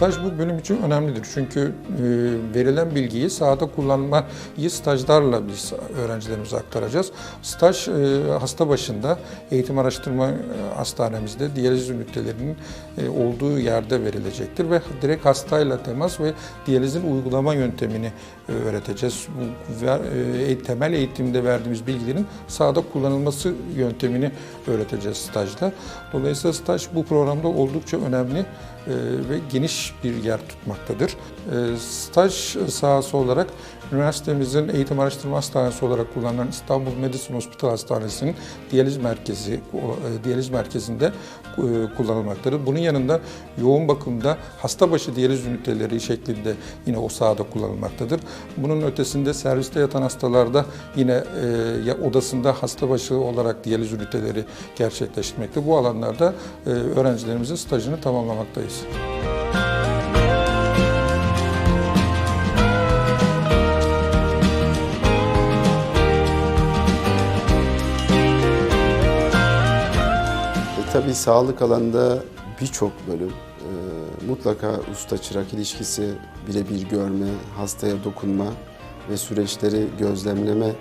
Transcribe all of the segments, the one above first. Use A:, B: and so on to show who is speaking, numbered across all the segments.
A: Staj bu bölüm için önemlidir. Çünkü e, verilen bilgiyi sahada kullanmayı stajlarla biz öğrencilerimize aktaracağız. Staj e, hasta başında eğitim araştırma e, hastanemizde diyaliz ünitelerinin e, olduğu yerde verilecektir ve direkt hastayla temas ve diyalizin uygulama yöntemini e, öğreteceğiz. Bu ver- e, temel eğitimde verdiğimiz bilgilerin sahada kullanılması yöntemini öğreteceğiz stajda. Dolayısıyla staj bu programda oldukça önemli e, ve geniş bir yer tutmaktadır. E, Staj sahası olarak üniversitemizin eğitim araştırma hastanesi olarak kullanılan İstanbul Medicine Hospital Hastanesi'nin diyaliz merkezi, e, diyaliz merkezinde e, kullanılmaktadır. Bunun yanında yoğun bakımda hasta başı diyaliz üniteleri şeklinde yine o sahada kullanılmaktadır. Bunun ötesinde serviste yatan hastalarda yine e, odasında hasta başı olarak diyaliz üniteleri gerçekleştirmekte. Bu alanlarda öğrencilerimizin stajını tamamlamaktayız.
B: Tabii sağlık alanında birçok bölüm e, mutlaka usta çırak ilişkisi, birebir görme, hastaya dokunma ve süreçleri gözlemleme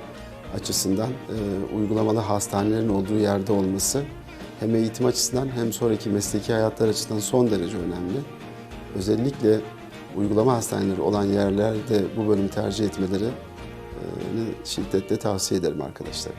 B: açısından e, uygulamalı hastanelerin olduğu yerde olması hem eğitim açısından hem sonraki mesleki hayatlar açısından son derece önemli. Özellikle uygulama hastaneleri olan yerlerde bu bölümü tercih etmeleri e, şiddetle tavsiye ederim arkadaşlar.